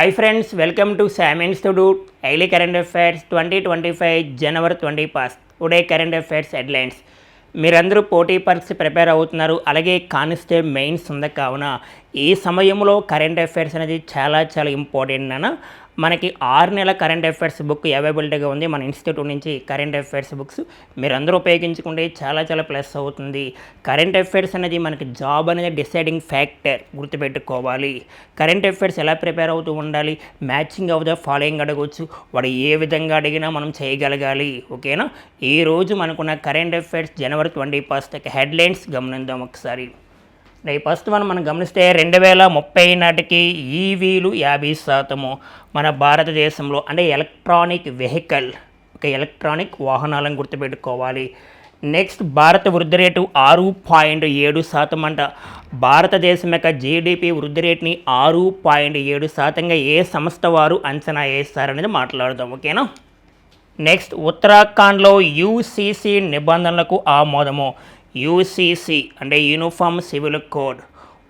Hi friends welcome to Sam institute daily current affairs twenty twenty five January twenty pass today current affairs headlines మీరందరూ పోటీ పరీక్ష prepare అవుతున్నారు. అలాగే constable mains ఉంది కావున ఈ సమయంలో కరెంట్ అఫైర్స్ అనేది చాలా చాలా ఇంపార్టెంట్ అన్న మనకి ఆరు నెలల కరెంట్ అఫైర్స్ బుక్ అవైలబిలిటీగా ఉంది. మన ఇన్స్టిట్యూట్ నుంచి కరెంట్ అఫైర్స్ బుక్స్ మీరు అందరూ ఉపయోగించుకుంటే చాలా చాలా ప్లస్ అవుతుంది. కరెంట్ అఫైర్స్ అనేది మనకి జాబ్ అనేది డిసైడింగ్ ఫ్యాక్టర్ గుర్తుపెట్టుకోవాలి. కరెంట్ అఫైర్స్ ఎలా ప్రిపేర్ అవుతూ ఉండాలి? మ్యాచింగ్ ఆఫ్ ద ఫాలోయింగ్ అడగవచ్చు వాడు ఏ విధంగా అడిగినా మనం చేయగలగాలి. ఓకేనా ఈ రోజు మనకున్న current affairs January twenty first headlines గమనిద్దాం ఒకసారి. ఫస్ట్ మనం మనం గమనిస్తే రెండు వేల ముప్పై నాటికి ఈవీలు యాభై శాతము మన భారతదేశంలో అంటే ఎలక్ట్రానిక్ వెహికల్ ఒక ఎలక్ట్రానిక్ వాహనాలను గుర్తుపెట్టుకోవాలి. నెక్స్ట్ భారత వృద్ధి రేటు ఆరు పాయింట్ ఏడు శాతం అంట. భారతదేశం యొక్క జీడిపి వృద్ధి రేటుని ఆరు పాయింట్ ఏడు శాతంగా ఏ సంస్థ వారు అంచనా వేస్తారనేది మాట్లాడదాం ఓకేనా నెక్స్ట్ ఉత్తరాఖండ్లో యూసీసీ నిబంధనలకు ఆమోదము. యూసీసీ అంటే యూనిఫామ్ సివిల్ కోడ్.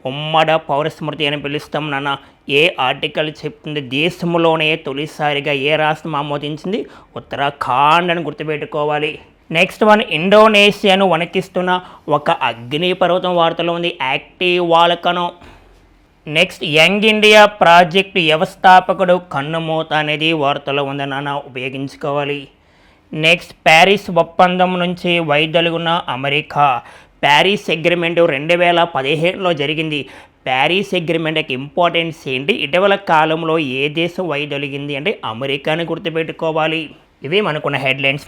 ఉమ్మడ పౌరస్మృతి అని పిలుస్తాం నాన్న. ఏ ఆర్టికల్ చెప్తుంది? దేశంలోనే తొలిసారిగా ఏ రాష్ట్రం ఆమోదించింది? ఉత్తరాఖండ్ అని గుర్తుపెట్టుకోవాలి. నెక్స్ట్ వన్ ఇండోనేషియాను వణికిస్తున్న ఒక అగ్నిపర్వతం వార్తలో ఉంది. యాక్టివ్ వాలకను. నెక్స్ట్ యంగ్ ఇండియా ప్రాజెక్ట్ వ్యవస్థాపకుడు కన్నుమూత అనేది వార్తలో ఉందని నాన్న. ఉపయోగించుకోవాలి. నెక్స్ట్ ప్యారిస్ ఒప్పందం నుంచి వైదొలుగున అమెరికా. ప్యారిస్ అగ్రిమెంట్ రెండు వేల పదిహేనులో జరిగింది. ప్యారిస్ అగ్రిమెంట్కి ఇంపార్టెన్స్ ఏంటి? ఇటీవల కాలంలో ఏ దేశం వైదొలిగింది అంటే అమెరికాని గుర్తుపెట్టుకోవాలి. ఇవి మనకున్న headlines.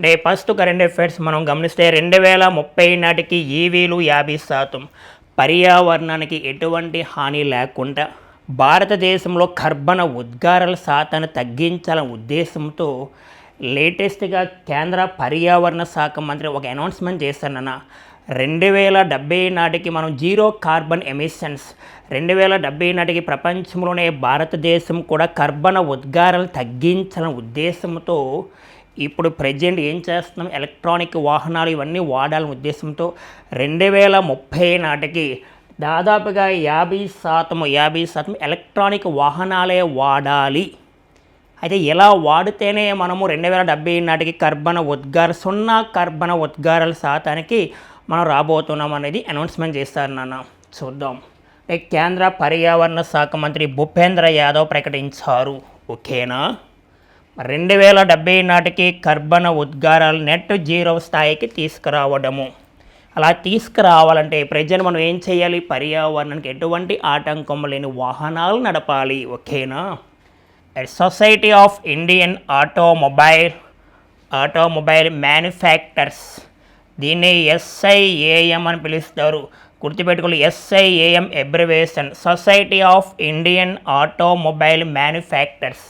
Day first current affairs మనం గమనిస్తే రెండు వేల ముప్పై నాటికి ఈవీలు యాభై శాతం. పర్యావరణానికి ఎటువంటి హాని లేకుండా. భారతదేశంలో కర్బన ఉద్గారాల శాతాన్ని తగ్గించాలనే ఉద్దేశంతో లేటెస్ట్గా కేంద్ర పర్యావరణ శాఖ మంత్రి ఒక అనౌన్స్మెంట్ చేశానన్న రెండు వేల డెబ్బై నాటికి మనం జీరో కార్బన్ ఎమిషన్స్. రెండు వేల డెబ్బై నాటికి ప్రపంచంలోనే భారతదేశం కూడా కర్బన ఉద్గారాలు తగ్గించాలనే ఉద్దేశంతో ఇప్పుడు ప్రజెంట్ ఏం చేస్తున్నాం? ఎలక్ట్రానిక్ వాహనాలు ఇవన్నీ వాడాలనే ఉద్దేశంతో రెండు వేల ముప్పై నాటికి దాదాపుగా యాభై శాతం యాభై శాతం ఎలక్ట్రానిక్ వాహనాలే వాడాలి. అయితే ఇలా వాడితేనే మనము రెండు వేల డెబ్బై నాటికి కర్బన ఉద్గార సున్నా కర్బన ఉద్గారాల శాతానికి మనం రాబోతున్నాం అనేది అనౌన్స్మెంట్ చేస్తారు నాన్న. చూద్దాం. కేంద్ర పర్యావరణ శాఖ మంత్రి భూపేంద్ర యాదవ్ ప్రకటించారు. ఓకేనా? రెండు వేల డెబ్బై నాటికి కర్బన ఉద్గారాలు నెట్ జీరో స్థాయికి తీసుకురావడము. అలా తీసుకురావాలంటే ప్రజలు మనం ఏం చేయాలి? పర్యావరణానికి ఎటువంటి ఆటంకం లేని వాహనాలు నడపాలి. ఓకేనా? Society of Indian automobile automobile manufacturers దీన్ని ఎస్ఐఏఎం అని పిలుస్తారు. గుర్తుపెట్టుకోవాలి SIAM abbreviation society of Indian automobile manufacturers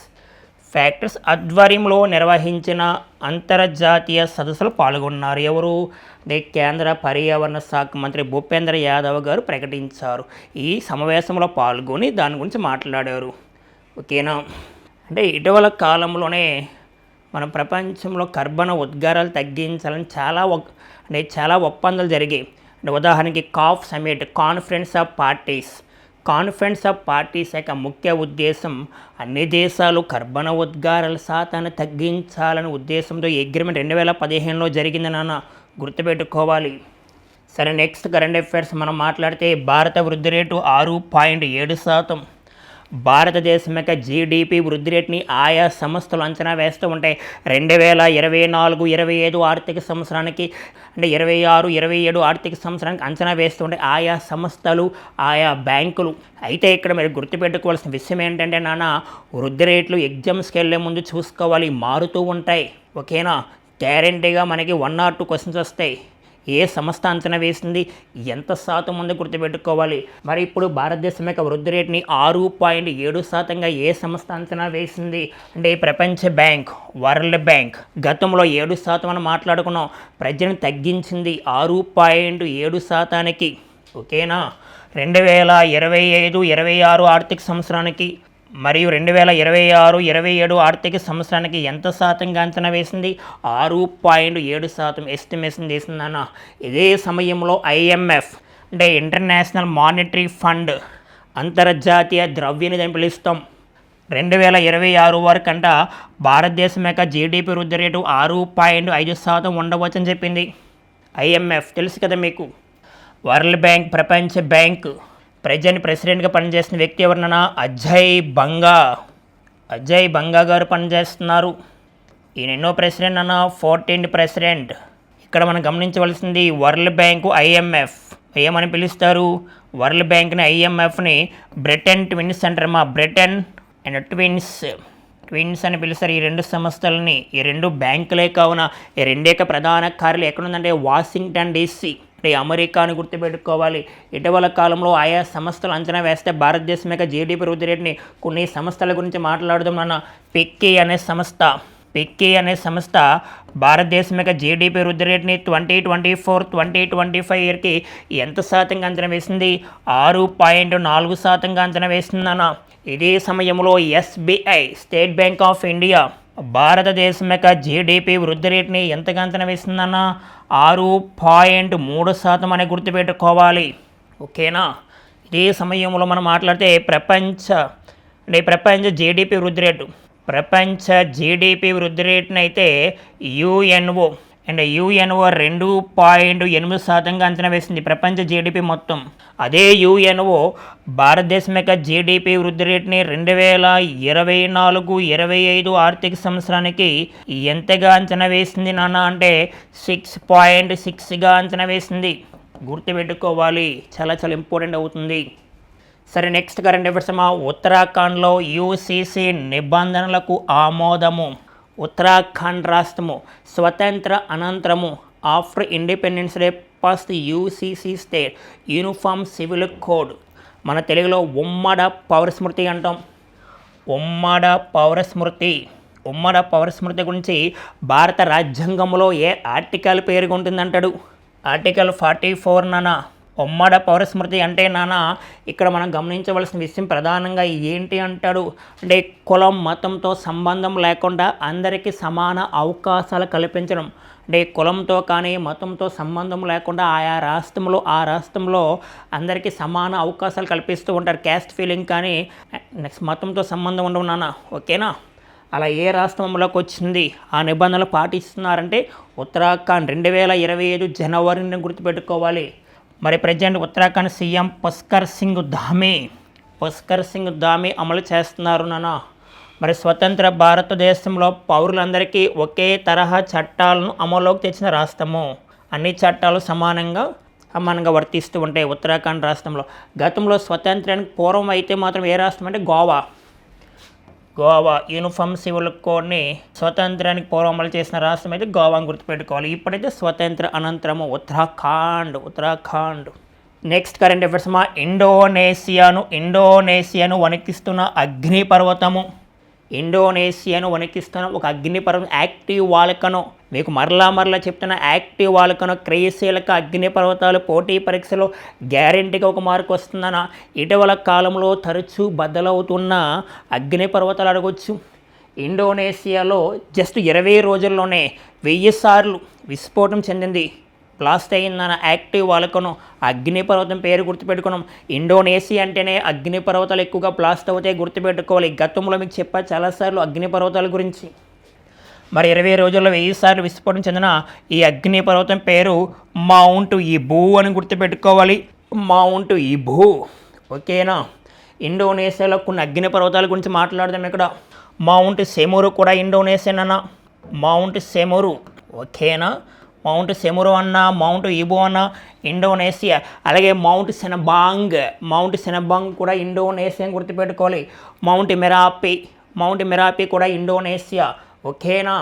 factors ఆధ్వర్యంలో నిర్వహించిన అంతర్జాతీయ సదస్సులు పాల్గొన్నారు. ఎవరు? అంటే కేంద్ర పర్యావరణ శాఖ మంత్రి భూపేంద్ర యాదవ్ గారు ప్రకటించారు. ఈ సమావేశంలో పాల్గొని దాని గురించి మాట్లాడారు. ఓకేనా? అంటే ఇటీవల కాలంలోనే మన ప్రపంచంలో కర్బన ఉద్గారాలు తగ్గించాలని చాలా అంటే చాలా ఒప్పందాలు జరిగాయి. అంటే ఉదాహరణకి COP summit conference of parties conference of parties యొక్క ముఖ్య ఉద్దేశం అన్ని దేశాలు కర్బన ఉద్గారాల శాతాన్ని తగ్గించాలనే ఉద్దేశంతో ఈ అగ్రిమెంట్ రెండు వేల పదిహేనులో జరిగింది నాన్న. గుర్తుపెట్టుకోవాలి. సరే నెక్స్ట్ కరెంట్ అఫైర్స్ మనం మాట్లాడితే భారత వృద్ధి రేటు ఆరు పాయింట్ ఏడు శాతం. భారతదేశం యొక్క జీడిపి వృద్ధి రేట్ని ఆయా సంస్థలు అంచనా వేస్తూ ఉంటాయి. రెండు వేల ఇరవై నాలుగు ఇరవై ఐదు ఆర్థిక సంవత్సరానికి అంటే ఇరవై ఆరు ఇరవై ఏడు ఆర్థిక సంవత్సరానికి అంచనా వేస్తూ ఉంటాయి ఆయా సంస్థలు ఆయా బ్యాంకులు. అయితే ఇక్కడ మీరు గుర్తుపెట్టుకోవాల్సిన విషయం ఏంటంటే నాన్న వృద్ధి రేట్లు ఎగ్జామ్స్కి వెళ్ళే ముందు చూసుకోవాలి మారుతూ ఉంటాయి. ఓకేనా? గ్యారంటీగా మనకి వన్ ఆర్ టూ క్వశ్చన్స్ వస్తాయి. ఏ సంస్థ అంచనా వేసింది ఎంత శాతం ముందు గుర్తుపెట్టుకోవాలి. మరి ఇప్పుడు భారతదేశం యొక్క వృద్ధి రేటుని ఆరు పాయింట్ ఏడు శాతంగా ఏ సంస్థ అంచనా వేసింది? అంటే ప్రపంచ బ్యాంక్ వరల్డ్ బ్యాంక్ గతంలో ఏడు శాతం అని మాట్లాడుకున్నాం. ప్రజలను తగ్గించింది ఆరు పాయింట్ ఏడు శాతానికి. ఓకేనా? రెండు వేల ఇరవై ఐదు ఇరవై ఆరు ఆర్థిక సంవత్సరానికి మరియు రెండు వేల ఇరవై ఆరు ఇరవై ఏడు ఆర్థిక సంవత్సరానికి ఎంత శాతంగా అంచనా వేసింది? ఆరు పాయింట్ ఏడు శాతం ఎస్టిమేషన్ చేసిందన్న ఇదే సమయంలో ఐఎంఎఫ్ అంటే ఇంటర్నేషనల్ మానిటరీ ఫండ్ అంతర్జాతీయ ద్రవ్యనిధి అని పిలుస్తాం. రెండు వేల ఇరవై ఆరు వరకంట భారతదేశం యొక్క జీడిపి వృద్ధి రేటు ఆరు పాయింట్ ఐదు శాతం ఉండవచ్చని చెప్పింది. ఐఎంఎఫ్ తెలుసు కదా మీకు? వరల్డ్ బ్యాంక్ ప్రపంచ బ్యాంకు ప్రజెంట్ ప్రెసిడెంట్గా పనిచేస్తున్న వ్యక్తి ఎవరినన్నా? అజయ్ బంగా. అజయ్ బంగా గారు పనిచేస్తున్నారు. ఈయన ఎన్నో ప్రెసిడెంట్ అన్న? Fourteenth president. ఇక్కడ మనం గమనించవలసింది వరల్డ్ బ్యాంకు ఐఎంఎఫ్ ఏమని పిలుస్తారు. వరల్డ్ బ్యాంక్ని ఐఎంఎఫ్ని బ్రిటన్ ట్విన్స్ అంటారు మా బ్రిటన్ అండ్ ట్విన్స్. ట్విన్స్ అని పిలుస్తారు ఈ రెండు సంస్థలని. ఈ రెండు బ్యాంకులే కావున. ఈ రెండేక ప్రధాన ప్రధాన కార్యాలయం ఎక్కడుందంటే వాషింగ్టన్ డీసీ. అమెరికాను గుర్తుపెట్టుకోవాలి. ఇటీవల కాలంలో ఆయా సంస్థలు అంచనా వేస్తే భారతదేశం యొక్క జీడిపి వృద్ధి రేటుని కొన్ని సంస్థల గురించి మాట్లాడదాం నాన్న. పిక్కీ అనే సంస్థ పిక్కి అనే సంస్థ భారతదేశం యొక్క జీడిపి వృద్ధి రేటుని twenty twenty four twenty twenty five ఇయర్కి ఎంత శాతంగా అంచనా వేసింది? ఆరు పాయింట్ నాలుగు శాతంగా అంచనా వేసిందన్న ఇదే సమయంలో SBI state bank of India భారతదేశం యొక్క జీడిపి వృద్ధి రేటుని ఎంతగా అంచనా ఆరు పాయింట్ మూడు శాతం అని గుర్తుపెట్టుకోవాలి. ఓకేనా? ఇదే సమయంలో మనం మాట్లాడితే ప్రపంచ అంటే ప్రపంచ జీడిపి వృద్ధి రేటు. ప్రపంచ జీడిపి వృద్ధి రేటునైతే అయితే యుఎన్ఓ అండ్ యుఎన్ఓ రెండు పాయింట్ ఎనిమిది శాతంగా అంచనా వేసింది ప్రపంచ జీడిపి మొత్తం. అదే యుఎన్ఓ భారతదేశం యొక్క జీడిపి వృద్ధి రేటుని రెండు వేల ఇరవై నాలుగు ఇరవై ఐదు ఆర్థిక సంవత్సరానికి ఎంతగా అంచనా వేసింది నాన్న అంటే సిక్స్ పాయింట్ సిక్స్గా అంచనా వేసింది. గుర్తుపెట్టుకోవాలి చాలా చాలా ఇంపార్టెంట్ అవుతుంది. సరే నెక్స్ట్ కరెంట్ అఫేర్స్ మా ఉత్తరాఖండ్లో యూసీసీ నిబంధనలకు ఆమోదము. ఉత్తరాఖండ్ రాష్ట్రము స్వతంత్ర అనంతరము after independence day first UCC state uniform civil code. మన తెలుగులో ఉమ్మడ పౌర స్మృతి అంటాం. ఉమ్మడ పౌర స్మృతి ఉమ్మడ పౌర స్మృతి గురించి భారత రాజ్యాంగంలో ఏ ఆర్టికల్ పేరుకుంటుందంటాడు ఆర్టికల్ ఫార్టీ ఫోర్ నానా. ఉమ్మడ పౌరస్మృతి అంటే నాన్న ఇక్కడ మనం గమనించవలసిన విషయం ప్రధానంగా ఏంటి అంటాడు? అంటే కులం మతంతో సంబంధం లేకుండా అందరికీ సమాన అవకాశాలు కల్పించడం. అంటే కులంతో కానీ మతంతో సంబంధం లేకుండా ఆయా రాష్ట్రంలో ఆ రాష్ట్రంలో అందరికీ సమాన అవకాశాలు కల్పిస్తూ ఉంటారు. క్యాస్ట్ ఫీలింగ్ కానీ నెక్స్ట్ మతంతో సంబంధం ఉండవు నాన్న ఓకేనా? అలా ఏ రాష్ట్రంలోకి వచ్చింది? ఆ నిబంధనలు పాటిస్తున్నారంటే ఉత్తరాఖండ్. రెండు వేల ఇరవై ఐదు జనవరిని గుర్తుపెట్టుకోవాలి. మరి ప్రజెంట్ ఉత్తరాఖండ్ సీఎం పుష్కర్ సింగ్ ధామే పుష్కర్ సింగ్ ధామే అమలు చేస్తున్నారు నాన్న. మరి స్వతంత్ర భారతదేశంలో పౌరులందరికీ ఒకే తరహా చట్టాలను అమలులోకి తెచ్చిన రాష్ట్రము. అన్ని చట్టాలు సమానంగా సమానంగా వర్తిస్తూ ఉంటాయి ఉత్తరాఖండ్ రాష్ట్రంలో. గతంలో స్వతంత్రానికి పూర్వం అయితే మాత్రం ఏ రాష్ట్రం అంటే గోవా. గోవా యూనిఫామ్ సివిల్ కోడ్ని స్వతంత్రానికి పూర్వం అమలు చేసిన రాష్ట్రం అయితే గోవాను గుర్తుపెట్టుకోవాలి. ఇప్పుడైతే స్వతంత్ర అనంతరము Uttarakhand Uttarakhand. Next current affairs మా ఇండోనేషియాను ఇండోనేషియాను వణికిస్తున్న అగ్నిపర్వతము. ఇండోనేషియాను వణికిస్తున్న ఒక అగ్నిపర్వతం యాక్టివ్ వాలకను. మీకు మరలా మరలా చెప్తున్న యాక్టివ్ వాలకను క్రియశీలక అగ్నిపర్వతాలు పోటీ పరీక్షలో గ్యారెంటీగా ఒక మార్కు వస్తుందన్న ఇటీవల కాలంలో తరచూ బద్దలవుతున్న అగ్నిపర్వతాలు అడగొచ్చు. ఇండోనేషియాలో జస్ట్ ఇరవై రోజుల్లోనే వెయ్యి సార్లు విస్ఫోటం చెందింది. బ్లాస్ట్ అయిందన్న యాక్టివ్ వాళ్ళకును అగ్నిపర్వతం పేరు గుర్తుపెట్టుకున్నాం. ఇండోనేషియా అంటేనే అగ్నిపర్వతాలు ఎక్కువగా బ్లాస్ట్ అవుతాయి గుర్తుపెట్టుకోవాలి. గతంలో మీకు చెప్పా చాలాసార్లు అగ్నిపర్వతాల గురించి. మరి ఇరవై రోజుల్లో వెయ్యి సార్లు విస్ఫోటం చెందిన ఈ అగ్నిపర్వతం పేరు మౌంట్ ఇబూ అని గుర్తుపెట్టుకోవాలి. Mount Ibu. ఓకేనా? ఇండోనేషియాలో కొన్ని అగ్నిపర్వతాల గురించి మాట్లాడదాం ఇక్కడ. మౌంట్ సెమురు కూడా ఇండోనేషియన్? Mount Semeru. ఓకేనా? మౌంట్ సెమురు అన్న మౌంట్ ఇబో అన్న ఇండోనేషియా. అలాగే మౌంట్ సెనబాంగ్. మౌంట్ సెనబాంగ్ కూడా ఇండోనేషియా గుర్తుపెట్టుకోవాలి. Mount Merapi. మౌంట్ మెరాపి కూడా ఇండోనేషియా. ఓకేనా?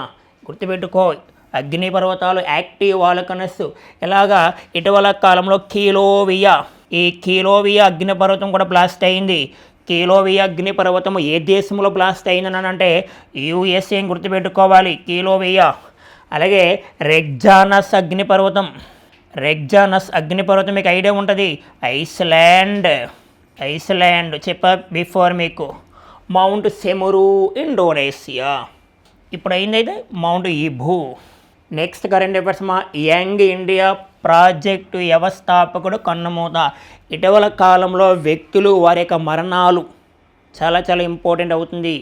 గుర్తుపెట్టుకో అగ్నిపర్వతాలు యాక్టివ్ వాలకనస్ ఇలాగా ఇటీవల కాలంలో కీలోవియా ఈ కీలోవియా అగ్నిపర్వతం కూడా బ్లాస్ట్ అయింది. కీలోవియా అగ్నిపర్వతం ఏ దేశంలో బ్లాస్ట్ అయిందని అంటే యూఎస్ఏని గుర్తుపెట్టుకోవాలి కీలోవియా. అలాగే రెగ్జానస్ అగ్నిపర్వతం రెగ్జానస్ అగ్నిపర్వతం మీకు ఐడియా ఉంటుంది. ఐస్లాండ్. ఐస్లాండ్. చెప్ప బిఫోర్ మీకు. Mount Semeru Indonesia. ఇప్పుడు అయిందైతే mount Ibu next current affairs మా యంగ్ ఇండియా ప్రాజెక్టు వ్యవస్థాపకుడు కన్నుమూత. ఇటీవల కాలంలో వ్యక్తులు వారి యొక్క మరణాలు చాలా చాలా ఇంపార్టెంట్ అవుతుంది.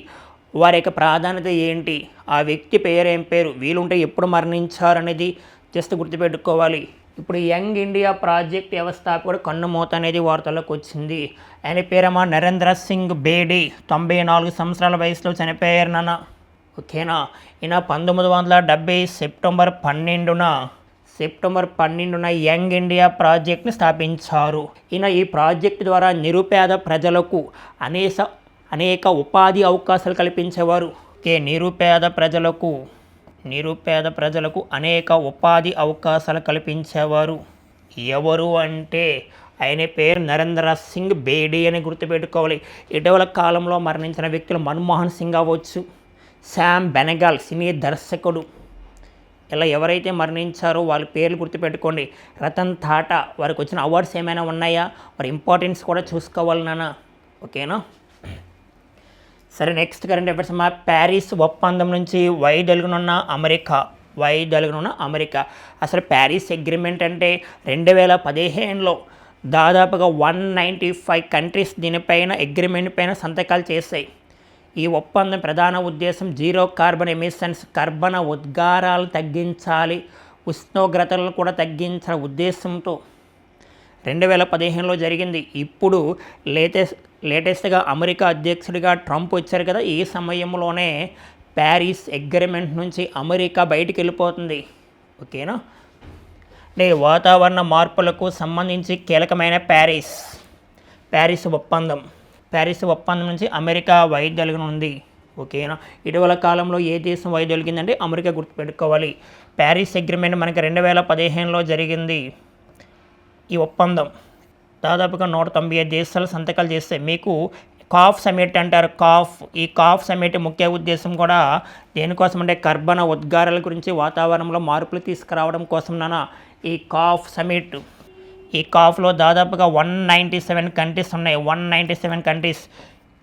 వారి యొక్క ప్రాధాన్యత ఏంటి? ఆ వ్యక్తి పేరు ఏం పేరు? వీలుంటే ఎప్పుడు మరణించారనేది జస్ట్ గుర్తుపెట్టుకోవాలి. ఇప్పుడు యంగ్ ఇండియా ప్రాజెక్ట్ వ్యవస్థాపకుడు కన్నుమూత అనేది వార్తల్లోకి వచ్చింది. ఆయన పేరమ్మా నరేంద్ర సింగ్ బేడి. తొంభై నాలుగు సంవత్సరాల వయసులో చనిపోయారు నాన్న. ఓకేనా? ఈయన పంతొమ్మిది వందల డెబ్బై సెప్టెంబర్ పన్నెండున సెప్టెంబర్ పన్నెండున యంగ్ ఇండియా ప్రాజెక్ట్ని స్థాపించారు. ఈయన ఈ ప్రాజెక్ట్ ద్వారా నిరుపేద ప్రజలకు అనేక అనేక ఉపాధి అవకాశాలు కల్పించేవారు. ఓకే నిరుపేద ప్రజలకు నిరుపేద ప్రజలకు అనేక ఉపాధి అవకాశాలు కల్పించేవారు. ఎవరు అంటే ఆయన పేరు నరేంద్ర సింగ్ బేడీ అని గుర్తుపెట్టుకోవాలి. ఇటీవల కాలంలో మరణించిన వ్యక్తులు మన్మోహన్ సింగ్ అవ్వచ్చు. శామ్ బెనగాల్ సినీ దర్శకుడు. ఇలా ఎవరైతే మరణించారో వాళ్ళ పేర్లు గుర్తుపెట్టుకోండి. రతన్ టాటా వారికి వచ్చిన అవార్డ్స్ ఏమైనా ఉన్నాయా? వారి ఇంపార్టెన్స్ కూడా చూసుకోవాలి నాన్న. ఓకేనా? సరే నెక్స్ట్ కరెంట్ అఫైర్స్ మా ప్యారిస్ ఒప్పందం నుంచి వైదొలుగునున్న అమెరికా. వైదొలుగునున్న అమెరికా. అసలు ప్యారిస్ అగ్రిమెంట్ అంటే రెండు వేల పదిహేనులో దాదాపుగా వన్ నైంటీ ఫైవ్ కంట్రీస్ దీనిపైన అగ్రిమెంట్ పైన సంతకాలు చేశాయి. ఈ ఒప్పందం ప్రధాన ఉద్దేశం జీరో కార్బన్ ఎమిషన్స్ కర్బన ఉద్గారాలు తగ్గించాలి. ఉష్ణోగ్రతలను కూడా తగ్గించిన ఉద్దేశంతో. రెండు వేల పదిహేనులో జరిగింది. ఇప్పుడు లేటెస్ట్ లేటెస్ట్గా అమెరికా అధ్యక్షుడిగా ట్రంప్ వచ్చారు కదా ఈ సమయంలోనే ప్యారిస్ అగ్రిమెంట్ నుంచి అమెరికా బయటికి వెళ్ళిపోతుంది. ఓకేనా? అంటే వాతావరణ మార్పులకు సంబంధించి కీలకమైన ప్యారిస్ ప్యారిస్ ఒప్పందం. ప్యారిస్ ఒప్పందం నుంచి అమెరికా వైదొలగనుంది ఓకేనా? ఇటీవల కాలంలో ఏ దేశం వైదొలిగిందంటే అమెరికా గుర్తుపెట్టుకోవాలి. ప్యారిస్ అగ్రిమెంట్ మనకి రెండు వేల పదిహేనులో జరిగింది. ఈ ఒప్పందం దాదాపుగా నూట తొంభై ఐదు దేశాలు సంతకాలు చేస్తే మీకు కాఫ్ సమిట్ అంటారు. కాఫ్ ఈ కాఫ్ సమిట్ ముఖ్య ఉద్దేశం కూడా దేనికోసం అంటే కర్బన ఉద్గారాల గురించి వాతావరణంలో మార్పులు తీసుకురావడం కోసం నానా ఈ కాఫ్ సమిట్ ఈ కాఫ్లో దాదాపుగా వన్ నైంటీ సెవెన్ కంట్రీస్ ఉన్నాయి. One ninety seven countries.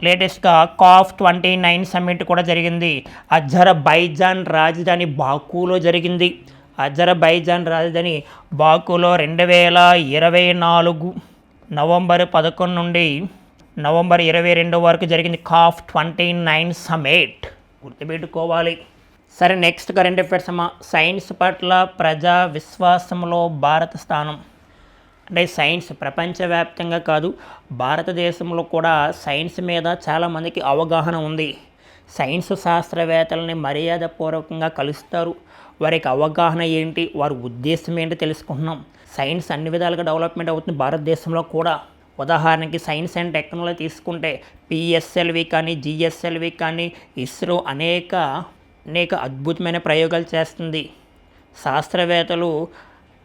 లేటెస్ట్గా కాఫ్ ట్వంటీ నైన్ సమ్మిట్ కూడా జరిగింది. అజర్బైజాన్ రాజధాని బాకులో జరిగింది. అజర్బైజాన్ రాజధాని బాకులో రెండు వేల ఇరవై నాలుగు నవంబర్ పదకొండు నుండి నవంబర్ ఇరవై రెండు వరకు జరిగింది కాఫ్ ట్వంటీ నైన్ సమిట్ గుర్తుపెట్టుకోవాలి. సరే నెక్స్ట్ కరెంట్ అఫైర్స్ అమ్మా. సైన్స్ పట్ల ప్రజా విశ్వాసంలో భారత స్థానం. అంటే సైన్స్ ప్రపంచవ్యాప్తంగా కాదు భారతదేశంలో కూడా సైన్స్ మీద చాలామందికి అవగాహన ఉంది. సైన్స్ శాస్త్రవేత్తలని మర్యాదపూర్వకంగా కలుస్తారు. వారికి అవగాహన ఏంటి? వారి ఉద్దేశం ఏంటి తెలుసుకుంటున్నాం. సైన్స్ అన్ని విధాలుగా డెవలప్మెంట్ అవుతుంది భారతదేశంలో కూడా. ఉదాహరణకి సైన్స్ అండ్ టెక్నాలజీ తీసుకుంటే పిఎస్ఎల్వి కానీ జిఎస్ఎల్వి కానీ ఇస్రో అనేక అనేక అద్భుతమైన ప్రయోగాలు చేస్తుంది. శాస్త్రవేత్తలు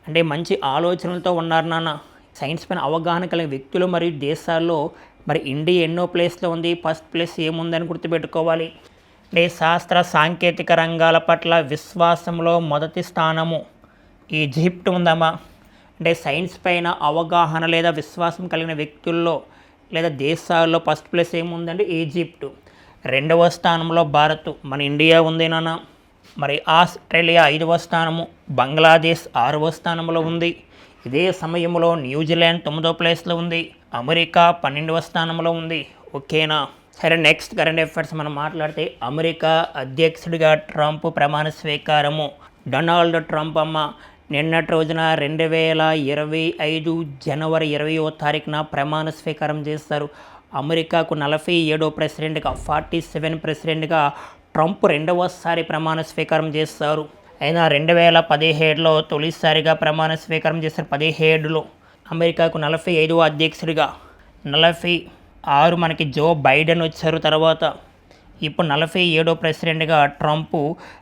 అంటే మంచి ఆలోచనలతో ఉన్నారు నాన్న. సైన్స్ పైన అవగాహన కలిగిన వ్యక్తులు మరియు దేశాల్లో మరి ఇండియా ఎన్నో ప్లేస్లో ఉంది ఫస్ట్ ప్లేస్ ఏముందని గుర్తుపెట్టుకోవాలి. అంటే శాస్త్ర సాంకేతిక రంగాల పట్ల విశ్వాసంలో మొదటి స్థానము ఈజిప్ట్ ఉందమ్మా. అంటే సైన్స్ పైన అవగాహన లేదా విశ్వాసం కలిగిన వ్యక్తుల్లో లేదా దేశాల్లో ఫస్ట్ ప్లేస్ ఏముందంటే ఈజిప్ట్. రెండవ స్థానంలో భారత్. మన ఇండియా ఉంది నాన్న. మరి ఆస్ట్రేలియా ఐదవ స్థానము బంగ్లాదేశ్ ఆరవ స్థానంలో ఉంది. ఇదే సమయంలో న్యూజిలాండ్ తొమ్మిదో ప్లేస్లో ఉంది. అమెరికా పన్నెండవ స్థానంలో ఉంది. ఓకేనా? సరే నెక్స్ట్ కరెంట్ అఫైర్స్ మనం మాట్లాడితే అమెరికా అధ్యక్షుడిగా ట్రంప్ ప్రమాణ స్వీకారము. డొనాల్డ్ ట్రంప్ అమ్మ నిన్నటి రోజున రెండు వేల ఇరవై ఐదు జనవరి ఇరవయో తారీఖున ప్రమాణ స్వీకారం చేస్తారు. అమెరికాకు నలభై ఏడో ప్రెసిడెంట్గా ఫార్టీ సెవెన్ ప్రెసిడెంట్గా ట్రంప్ రెండవసారి ప్రమాణ స్వీకారం చేస్తారు. అయినా రెండు వేల పదిహేడులో తొలిసారిగా ప్రమాణ స్వీకారం చేస్తారు పదిహేడులో. అమెరికాకు నలభై ఐదవ అధ్యక్షుడిగా నలభై ఆరు మనకి జో బైడెన్ వచ్చారు తర్వాత. ఇప్పుడు నలభై ఏడో ప్రెసిడెంట్గా ట్రంప్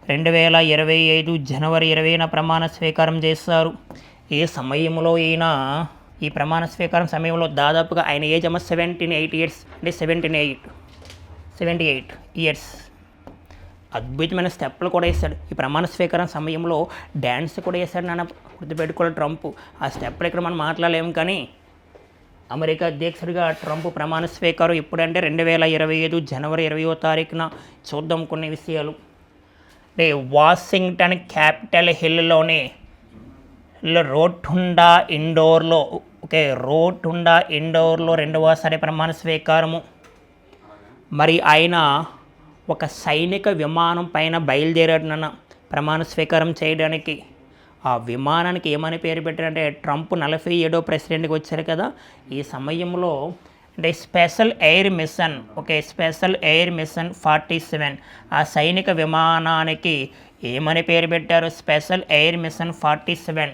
రెండు వేల ఇరవై ఐదు జనవరి ఇరవైన ప్రమాణ స్వీకారం చేస్తారు ఏ సమయంలో ఈయన ఈ ప్రమాణ స్వీకారం సమయంలో దాదాపుగా ఆయన ఏజ్ అమ్మ సెవెంటీన్ ఎయిట్ ఇయర్స్ అంటే seventeen eight seventy eight years అద్భుతమైన స్టెప్పులు కూడా వేశాడు. ఈ ప్రమాణ స్వీకారం సమయంలో డ్యాన్స్ కూడా వేశాడు నాన్న గుర్తుపెట్టుకోవాలి ట్రంప్. ఆ స్టెప్పులు ఇక్కడ మనం మాట్లాడలేము కానీ అమెరికా అధ్యక్షుడిగా ట్రంప్ ప్రమాణ స్వీకారం ఎప్పుడంటే రెండు వేల ఇరవై ఐదు జనవరి ఇరవయో తారీఖున చూద్దాం కొన్ని విషయాలు. అంటే వాషింగ్టన్ క్యాపిటల్ హిల్లోనే రోటుండా ఇండోర్లో ఓకే రోటుండా ఇండోర్లో రెండవసారి ప్రమాణ స్వీకారము. మరి ఆయన ఒక సైనిక విమానం పైన బయలుదేరాడనన్న ప్రమాణ స్వీకారం చేయడానికి. ఆ విమానానికి ఏమని పేరు పెట్టారంటే ట్రంప్ నలభై ఏడో ప్రెసిడెంట్కి వచ్చారు కదా. ఈ సమయంలో అంటే special air mission okay special air mission forty seven. ఆ సైనిక విమానానికి ఏమని పేరు పెట్టారు? Special air mission forty seven.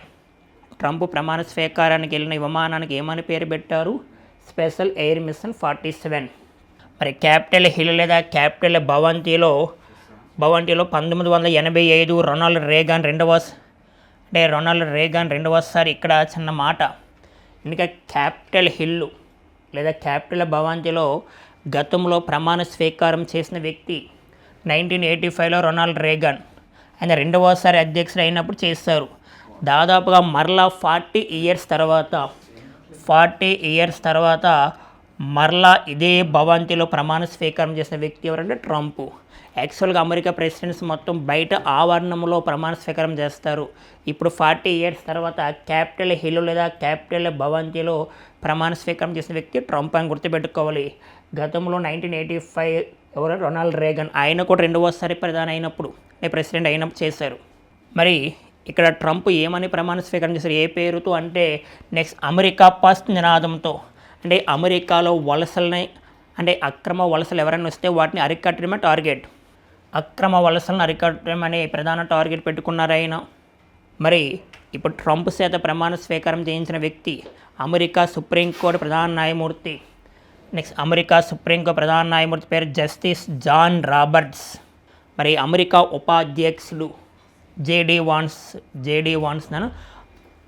Trump ప్రమాణ స్వీకారానికి వెళ్ళిన విమానానికి ఏమని పేరు పెట్టారు? Special air mission forty seven. మరి క్యాపిటల్ హిల్ లేదా క్యాపిటల్ భవంతిలో భవంతిలో పంతొమ్మిది వందల ఎనభై ఐదు రొనాల్డ్ రేగాన్ రెండవ అంటే రొనాల్డ్ రేగాన్ రెండవసారి ఇక్కడ చిన్న మాట. ఇంకా క్యాపిటల్ హిల్లు లేదా క్యాపిటల్ భవంతిలో గతంలో ప్రమాణ స్వీకారం చేసిన వ్యక్తి నైన్టీన్ ఎయిటీ ఫైవ్లో రొనాల్డ్ రేగాన్. ఆయన రెండవసారి అధ్యక్షుడు అయినప్పుడు చేస్తారు దాదాపుగా మరలా ఫార్టీ ఇయర్స్ తర్వాత ఫార్టీ ఇయర్స్ తర్వాత మరలా ఇదే భవంతిలో ప్రమాణ స్వీకారం చేసిన వ్యక్తి ఎవరంటే ట్రంప్. యాక్చువల్గా అమెరికా ప్రెసిడెంట్స్ మొత్తం బయట ఆవరణంలో ప్రమాణ స్వీకారం చేస్తారు. ఇప్పుడు ఫార్టీ ఇయర్స్ తర్వాత క్యాపిటల్ హిల్ లేదా క్యాపిటల్ భవంతిలో ప్రమాణ స్వీకారం చేసిన వ్యక్తి ట్రంప్ అని గుర్తుపెట్టుకోవాలి. గతంలో నైన్టీన్ ఎయిటీ ఫైవ్ ఎవరు? Ronald Reagan. ఆయన కూడా రెండవసారి ప్రధాని అయినప్పుడు ప్రెసిడెంట్ అయినప్పుడు చేశారు. మరి ఇక్కడ ట్రంప్ ఏమని ప్రమాణ స్వీకారం చేశారు? ఏ పేరుతో? అంటే నెక్స్ట్ అమెరికా ఫస్ట్ నినాదంతో. అంటే అమెరికాలో వలసలని అంటే అక్రమ వలసలు ఎవరైనా వస్తే వాటిని అరికట్టడమే టార్గెట్. అక్రమ వలసలను అరికట్టడం అనే ప్రధాన టార్గెట్ పెట్టుకున్నారు ఆయన. మరి ఇప్పుడు ట్రంప్ చేత ప్రమాణ స్వీకారం చేయించిన వ్యక్తి అమెరికా సుప్రీంకోర్టు ప్రధాన న్యాయమూర్తి. నెక్స్ట్ అమెరికా సుప్రీంకోర్టు ప్రధాన న్యాయమూర్తి పేరు జస్టిస్ జాన్ రాబర్ట్స్. మరి అమెరికా ఉపాధ్యక్షులు జేడీ వాన్స్ జేడీ వాన్స్ నన్ను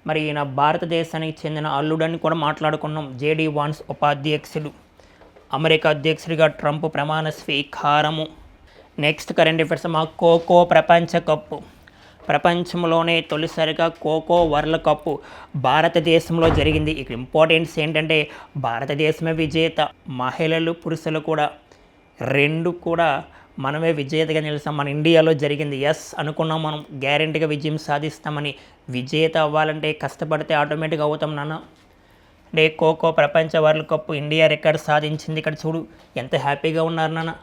మరి ఈయన భారతదేశానికి చెందిన అల్లుడని కూడా మాట్లాడుకున్నాం. జేడీ వాన్స్ ఉపాధ్యక్షుడు. అమెరికా అధ్యక్షుడిగా ట్రంప్ ప్రమాణ స్వీకారము. నెక్స్ట్ కరెంట్ అఫేర్స్ మా ఖోఖో ప్రపంచ కప్పు. ప్రపంచంలోనే తొలిసారిగా ఖోఖో వరల్డ్ కప్ భారతదేశంలో జరిగింది. ఇక్కడ ఇంపార్టెన్స్ ఏంటంటే భారతదేశమే విజేత. మహిళలు పురుషులు కూడా రెండు కూడా మనమే విజేతగా నిలిచాం మన ఇండియాలో జరిగింది. ఎస్ అనుకున్నాం మనం. గ్యారెంటీగా విజయం సాధిస్తామని. విజేత అవ్వాలంటే కష్టపడితే ఆటోమేటిక్గా అవుతాం నాన్న. అంటే ఖోఖో ప్రపంచ వరల్డ్ కప్ ఇండియా రికార్డ్ సాధించింది. ఇక్కడ చూడు ఎంత హ్యాపీగా ఉన్నారు నాన్న.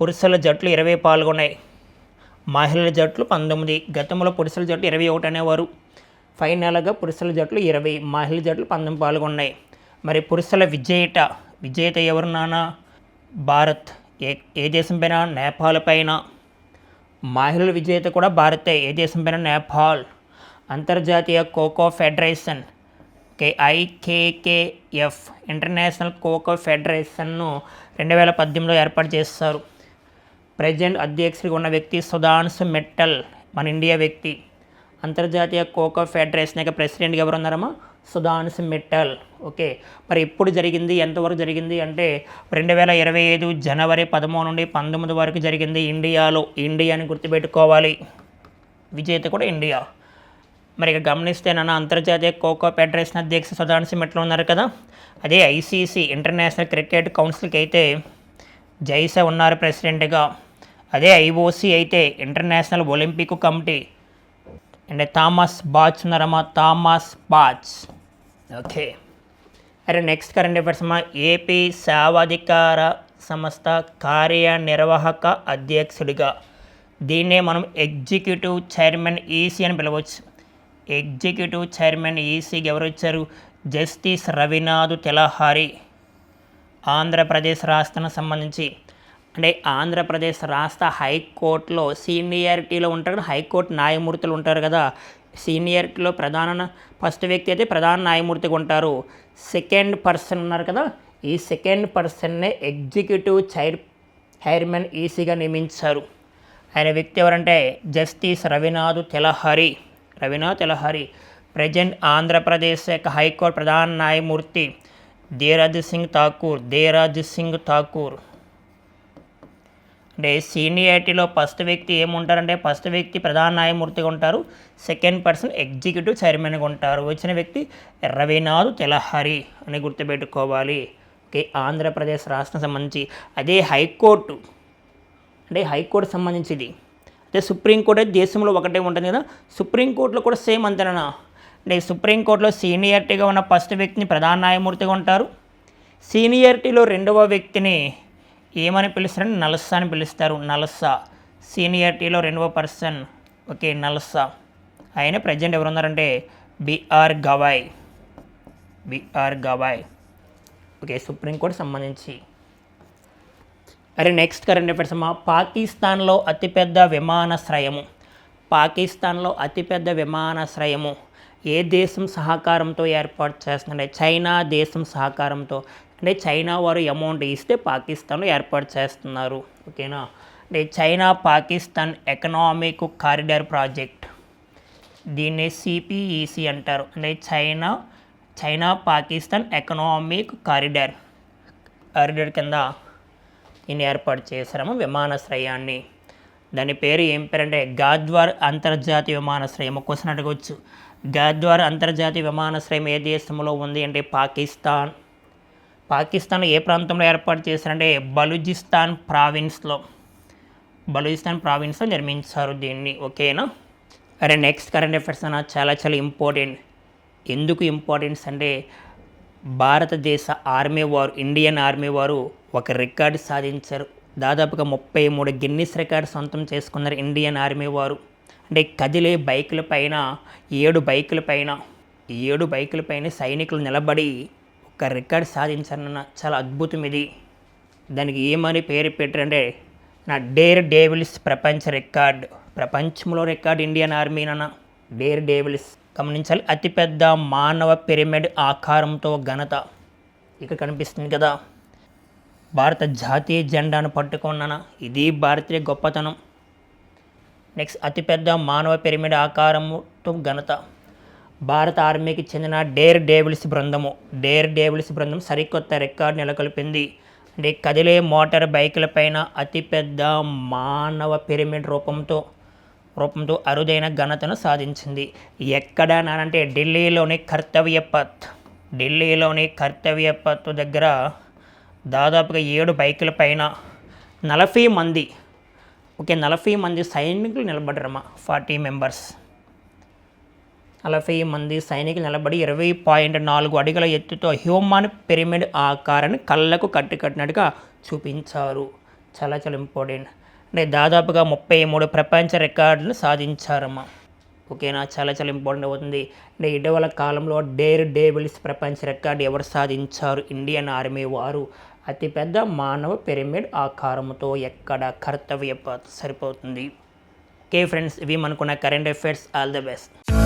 పురుషుల జట్లు ఇరవై పాల్గొన్నాయి. మహిళల జట్లు పంతొమ్మిది. గతంలో పురుషుల జట్లు ఇరవై ఒకటి అనేవారు. ఫైనల్గా పురుషుల జట్లు ఇరవై మహిళల జట్లు పంతొమ్మిది పాల్గొన్నాయి. మరి పురుషుల విజేత విజేత ఎవరు నాన్న? భారత్. ఏ ఏ దేశంపైన నేపాల్ పైన మహిళల విజేత కూడా భారతే ఏ దేశం పైన నేపాల్ అంతర్జాతీయ ఖోఖో ఫెడరేషన్ కే ఐకేకేఎఫ్ ఇంటర్నేషనల్ ఖోఖో ఫెడరేషన్ను రెండు వేల పద్దెనిమిదిలో ఏర్పాటు చేస్తారు. ప్రజెంట్ అధ్యక్షుడిగా ఉన్న వ్యక్తి సుధాన్స్ మిట్టల్ మన ఇండియా వ్యక్తి. అంతర్జాతీయ ఖోఖో ఫెడరేషన్ యొక్క ప్రెసిడెంట్గా ఎవరున్నారమ్మా? ఉన్నారమ్మా సుధాంశు మిట్టల్. ఓకే. మరి ఎప్పుడు జరిగింది? ఎంతవరకు జరిగింది? అంటే రెండు వేల ఇరవై ఐదు జనవరి పదమూడు నుండి పంతొమ్మిది వరకు జరిగింది ఇండియాలో. ఇండియాని గుర్తుపెట్టుకోవాలి. విజేత కూడా ఇండియా. మరి ఇక గమనిస్తే నన్ను అంతర్జాతీయ ఖోఖో ఫెడరేషన్ అధ్యక్ష సుధాంశు మిట్టల్ ఉన్నారు కదా? అదే ఐసీసీ ఇంటర్నేషనల్ క్రికెట్ కౌన్సిల్కి అయితే జైసా ఉన్నారు ప్రెసిడెంట్గా. అదే ఐఓసి అయితే international Olympic committee. And Thomas Bach ఉన్నారమ్మా. Thomas Bach. ఓకే. అరే నెక్స్ట్ కరెంట్ అఫేర్స్ అమ్మా ఏపీ సేవాధికార సంస్థ కార్యనిర్వాహక అధ్యక్షుడిగా. దీన్నే మనం ఎగ్జిక్యూటివ్ చైర్మన్ ఈసీ అని పిలవచ్చు. ఎగ్జిక్యూటివ్ చైర్మన్ ఈసీకి ఎవరు వచ్చారు? జస్టిస్ రవినాథ్ తెలహారి ఆంధ్రప్రదేశ్ రాష్ట్రానికి సంబంధించి. అంటే ఆంధ్రప్రదేశ్ రాష్ట్ర హైకోర్టులో సీనియారిటీలో ఉంటారు హైకోర్టు న్యాయమూర్తులు ఉంటారు కదా. సీనియర్లో ప్రధాన ఫస్ట్ వ్యక్తి అయితే ప్రధాన న్యాయమూర్తిగా ఉంటారు సెకండ్ పర్సన్ ఉన్నారు కదా ఈ సెకండ్ పర్సన్నే ఎగ్జిక్యూటివ్ చైర్ చైర్మన్ ఈసీగా నియమించారు. ఆయన వ్యక్తి ఎవరంటే జస్టిస్ రవినాథ్ తెలహరి. రవినాథ్ తెలహరి ప్రజెంట్ ఆంధ్రప్రదేశ్ యొక్క హైకోర్టు ప్రధాన న్యాయమూర్తి దేరాజ్ సింగ్ ఠాకూర్ దేరాజ్ సింగ్ ఠాకూర్. అంటే సీనియారిటీలో ఫస్ట్ వ్యక్తి ఏముంటారంటే ఫస్ట్ వ్యక్తి ప్రధాన న్యాయమూర్తిగా ఉంటారు. సెకండ్ పర్సన్ ఎగ్జిక్యూటివ్ చైర్మన్గా ఉంటారు. వచ్చిన వ్యక్తి రవినాథ్ తెలహరి అని గుర్తుపెట్టుకోవాలి. ఓకే ఆంధ్రప్రదేశ్ రాష్ట్రం సంబంధించి అదే హైకోర్టు అంటే హైకోర్టు సంబంధించింది. అదే సుప్రీంకోర్టు అయితే దేశంలో ఒకటే ఉంటుంది కదా. సుప్రీంకోర్టులో కూడా సేమ్ అంతేనా? అంటే సుప్రీంకోర్టులో సీనియారిటీగా ఉన్న ఫస్ట్ వ్యక్తిని ప్రధాన న్యాయమూర్తిగా ఉంటారు. సీనియారిటీలో రెండవ వ్యక్తిని ఏమని పిలుస్తారని నలస్సా అని పిలుస్తారు. నలస్సా సీనియారిటీలో రెండవ పర్సన్. ఓకే నలసా. ఆయన present ఎవరున్నారంటే BR Gavai. BR Gavai. Okay supreme court సంబంధించి. అరే నెక్స్ట్ కరెంట్ అఫేర్స్ అమ్మా. పాకిస్తాన్లో అతిపెద్ద విమానాశ్రయము. పాకిస్తాన్లో అతిపెద్ద విమానాశ్రయము. ఏ దేశం సహకారంతో ఏర్పాటు చేస్తుందంటే చైనా దేశం సహకారంతో. అంటే చైనా వారు అమౌంట్ ఇస్తే పాకిస్తాన్లో ఏర్పాటు చేస్తున్నారు. ఓకేనా? అంటే China Pakistan economic corridor project. దీన్ని సిపిఈసి అంటారు. అంటే China China Pakistan economic corridor corridor కింద దీన్ని ఏర్పాటు చేశారము విమానాశ్రయాన్ని. దాని పేరు ఏం పేరు అంటే గాద్వార్ అంతర్జాతీయ విమానాశ్రయం. క్వశ్చన్ అడగవచ్చు గాద్వార్ అంతర్జాతీయ విమానాశ్రయం ఏ దేశంలో ఉంది అంటే పాకిస్తాన్. పాకిస్తాన్ ఏ ప్రాంతంలో ఏర్పాటు చేశారంటే బలూచిస్తాన్ ప్రావిన్స్లో. బలూచిస్తాన్ ప్రావిన్స్లో నిర్మించారు దీన్ని. ఓకేనా? అరే నెక్స్ట్ కరెంట్ అఫైర్స్ అన్న చాలా చాలా ఇంపార్టెంట్ ఎందుకు ఇంపార్టెన్స్ అంటే భారతదేశ ఆర్మీ వారు ఇండియన్ ఆర్మీ వారు ఒక రికార్డు సాధించారు. దాదాపుగా ముప్పై మూడు గిన్నిస్ రికార్డు సొంతం చేసుకున్నారు ఇండియన్ ఆర్మీ వారు అంటే కదిలే బైకుల పైన ఏడు బైకుల పైన ఏడు బైకుల పైన సైనికులు నిలబడి ఒక రికార్డు సాధించారన్న చాలా అద్భుతం ఇది. దానికి ఏమని పేరు పెట్టారంటే నా డేర్ డేవిల్స్ ప్రపంచ రికార్డ్ ప్రపంచంలో రికార్డ్ ఇండియన్ ఆర్మీనన్న డేర్ డేవిల్స్. గమనించాలి అతిపెద్ద మానవ పిరమిడ్ ఆకారంతో ఘనత ఇక్కడ కనిపిస్తుంది కదా. భారత జాతీయ జెండాను పట్టుకున్నాన ఇది భారతీయ గొప్పతనం. నెక్స్ట్ అతిపెద్ద మానవ పిరమిడ్ ఆకారంతో ఘనత. భారత ఆర్మీకి చెందిన డేర్ డేవిల్స్ బృందము. డేర్ డేవిల్స్ బృందం సరికొత్త రికార్డు నెలకొల్పింది. అంటే కదిలే మోటార్ బైకులపైన అతిపెద్ద మానవ పిరమిడ్ రూపంతో రూపంతో అరుదైన ఘనతను సాధించింది. ఎక్కడ నానంటే ఢిల్లీలోని కర్తవ్య పత్ ఢిల్లీలోని కర్తవ్య పత్ దగ్గర దాదాపుగా ఏడు బైకుల పైన నలభై మంది ఓకే నలభై మంది సైనికులు నిలబడరమ్మా ఫార్టీ మెంబర్స్. నలభై మంది సైనికులు నిలబడి ఇరవై పాయింట్ నాలుగు అడుగుల ఎత్తుతో హ్యూమన్ పిరమిడ్ ఆకారాన్ని కళ్ళకు కట్టినట్టుగా చూపించారు. చాలా చాలా ఇంపార్టెంట్. అంటే దాదాపుగా ముప్పై మూడు ప్రపంచ రికార్డులు సాధించారమ్మా. ఓకేనా? చాలా చాలా ఇంపార్టెంట్ అవుతుంది. అంటే ఇటీవల కాలంలో డేర్ డేబుల్స్ ప్రపంచ రికార్డు ఎవరు సాధించారు? ఇండియన్ ఆర్మీ వారు. అతిపెద్ద మానవ పిరమిడ్ ఆకారంతో ఎక్కడ కర్తవ్య సరిపోతుంది? ఓకే ఫ్రెండ్స్ ఇవి మనకున్న current affairs. All the best.